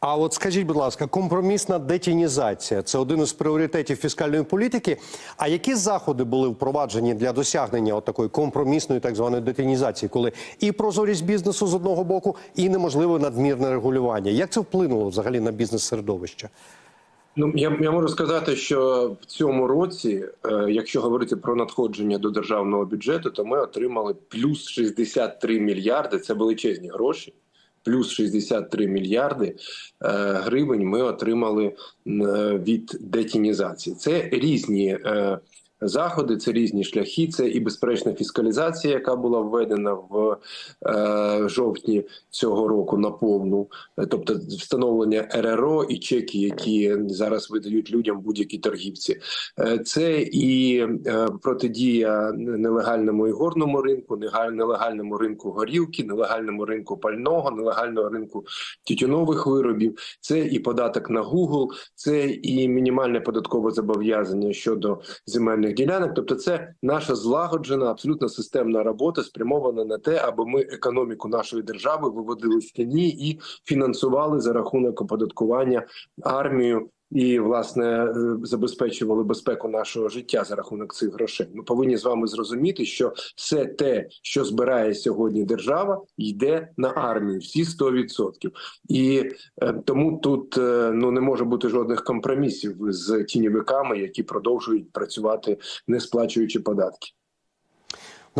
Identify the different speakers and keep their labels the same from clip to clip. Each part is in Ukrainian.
Speaker 1: А от скажіть, будь ласка, компромісна детінізація це один із пріоритетів фіскальної політики. А які заходи були впроваджені для досягнення от такої компромісної так званої детінізації, коли і прозорість бізнесу з одного боку, і неможливе надмірне регулювання? Як це вплинуло взагалі на бізнес середовище?
Speaker 2: Ну я, я можу сказати, що в цьому році, е, якщо говорити про надходження до державного бюджету, то ми отримали плюс 63 мільярди. Це величезні гроші. Плюс 63 мільярди е, гривень ми отримали е, від детінізації. Це різні е, заходи, це різні шляхи. Це і безперечна фіскалізація, яка була введена в е, жовтні цього року на повну, тобто встановлення РРО і чеки, які зараз видають людям будь-які торгівці. Е, Це і е, протидія нелегальному ігорному ринку, нелегальному ринку горілки, нелегальному ринку пального, нелегального ринку тютюнових виробів. Це і податок на Google, це і мінімальне податкове зобов'язання щодо земельних ділянок. Тобто, це наша злагоджена, абсолютно системна робота, спрямована на те, аби ми економіку нашої держави виводили з тіні і фінансували за рахунок оподаткування армію. І власне е, забезпечували безпеку нашого життя за рахунок цих грошей. Ми повинні з вами зрозуміти, що все те, що збирає сьогодні держава, йде на армію, всі 100%. І е, тому тут е, ну не може бути жодних компромісів з тіньовиками, які продовжують працювати, не сплачуючи податки.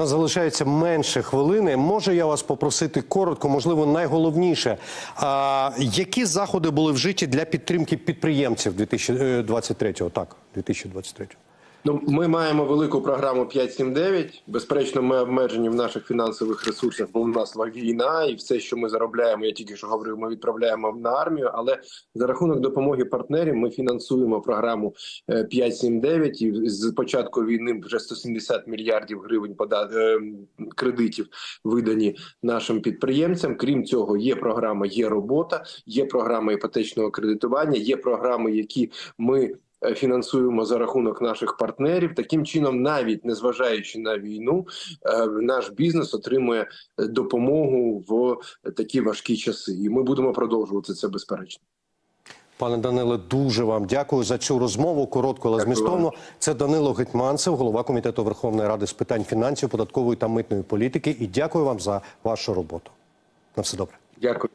Speaker 1: Нас залишається менше хвилини. Може я вас попросити коротко, можливо, найголовніше. А, які заходи були вжиті для підтримки підприємців 2023-го? Так, 2023-го.
Speaker 2: Ну, ми маємо велику програму 5.7.9. Безперечно, ми обмежені в наших фінансових ресурсах, бо у нас війна, і все, що ми заробляємо, я тільки що говорив, ми відправляємо на армію. Але за рахунок допомоги партнерів ми фінансуємо програму е, 5.7.9. І з початку війни вже 170 мільярдів гривень пода... е, кредитів видані нашим підприємцям. Крім цього, є програма, є робота, є програма іпотечного кредитування, є програми, які ми е, фінансуємо за рахунок наших партнерів. Таким чином, навіть незважаючи на війну, е, наш бізнес отримує е, допомогу в такі важкі часи, і ми будемо продовжувати це безперечно.
Speaker 1: Пане Даниле, дуже вам дякую за цю розмову. Коротко, але
Speaker 2: Дякую
Speaker 1: змістовно.
Speaker 2: вам.
Speaker 1: Це Данило Гетьманцев, голова комітету Верховної Ради з питань фінансів, податкової та митної політики. І дякую вам за вашу роботу. На все добре.
Speaker 2: Дякую.